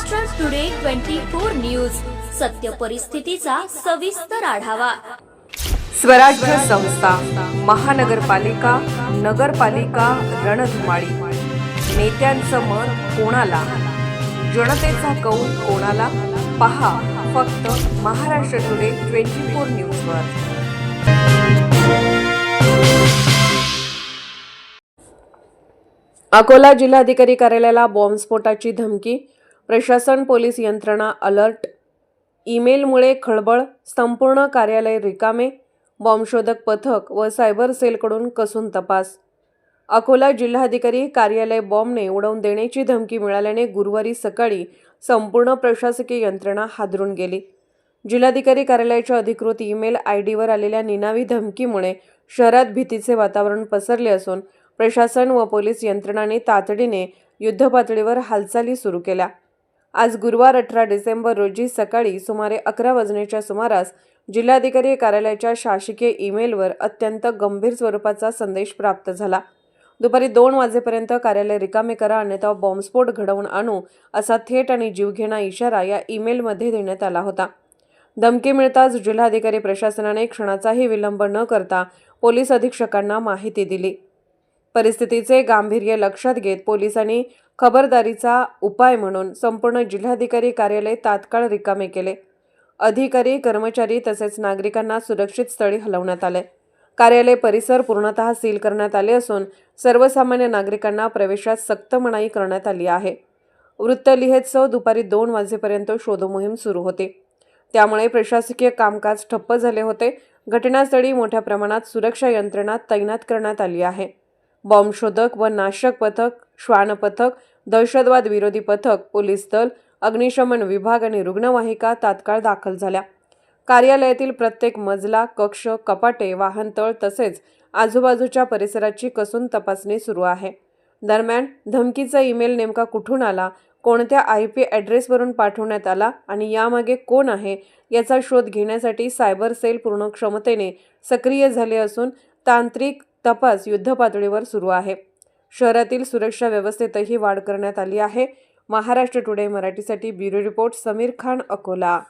Maharashtra today twenty four news सत्य परिस्थितीचा सविस्तर आढावा. स्वराज्य संस्था महानगरपालिका नगरपालिका रणधुमाळी. नेत्यांचं मत कोणाला? जनतेचा कौल कोणाला? पहा फक्त महाराष्ट्र टुडे ट्वेंटी फोर न्यूजवर अकोला जिल्हाधिकारी कार्यालयाला बॉम्बस्फोटाची धमकी प्रशासन पोलीस यंत्रणा अलर्ट. ईमेलमुळे खळबळ संपूर्ण कार्यालय रिकामे बॉम्बशोधक पथक व सायबर सेलकडून कसून तपास. अकोला जिल्हाधिकारी कार्यालय बॉम्बने उडवून देण्याची धमकी मिळाल्याने गुरुवारी सकाळी संपूर्ण प्रशासकीय यंत्रणा हादरून गेली. जिल्हाधिकारी कार्यालयाच्या अधिकृत ईमेल आय डीवर आलेल्या निनावी धमकीमुळे शहरात भीतीचे वातावरण पसरले असून प्रशासन व पोलीस यंत्रणाने तातडीने युद्धपातळीवर हालचाली सुरू केल्या. आज गुरुवार अठरा डिसेंबर रोजी सकाळी सुमारे अकरा वाजण्याच्या सुमारास जिल्हाधिकारी कार्यालयाच्या शासकीय ईमेलवर अत्यंत गंभीर स्वरूपाचा संदेश प्राप्त झाला. दुपारी दोन वाजेपर्यंत कार्यालय रिकामे करा अन्यथा बॉम्बस्फोट घडवून आणू असा थेट आणि जीवघेणा इशारा या ईमेलमध्ये देण्यात आला होता. धमकी मिळताच जिल्हाधिकारी प्रशासनाने क्षणाचाही विलंब न करता पोलीस अधीक्षकांना माहिती दिली. परिस्थितीचे गांभीर्य लक्षात घेत पोलिसांनी खबरदारीचा उपाय म्हणून संपूर्ण जिल्हाधिकारी कार्यालय तात्काळ रिकामे केले. अधिकारी कर्मचारी तसेच नागरिकांना सुरक्षित स्थळी हलवण्यात आले. कार्यालय परिसर पूर्णतः सील करण्यात आले असून सर्वसामान्य नागरिकांना प्रवेशात सक्त मनाई करण्यात आली आहे. वृत्त लिहेत्सव दुपारी दोन वाजेपर्यंत शोधमोहीम सुरू होती. त्यामुळे प्रशासकीय कामकाज ठप्प झाले होते. घटनास्थळी मोठ्या प्रमाणात सुरक्षा यंत्रणा तैनात करण्यात आली आहे. बॉम्बशोधक व नाशक पथक श्वान पथक दहशतवाद विरोधी पथक पोलीस दल अग्निशमन विभाग आणि रुग्णवाहिका तात्काळ दाखल झाल्या. कार्यालयातील प्रत्येक मजला कक्ष कपाटे वाहनतळ तसेच आजूबाजूच्या परिसराची कसून तपासणी सुरू आहे. दरम्यान धमकीचा ईमेल नेमका कुठून आला कोणत्या आय पी ॲड्रेसवरून पाठवण्यात आला आणि यामागे कोण आहे याचा शोध घेण्यासाठी सायबर सेल पूर्ण क्षमतेने सक्रिय झाले असून तांत्रिक तपास युद्धपातळीवर सुरू आहे. शहरातील सुरक्षा व्यवस्थेतही वाढ करण्यात आली आहे. महाराष्ट्र टुडे मराठीसाठी ब्युरो रिपोर्ट समीर खान अकोला.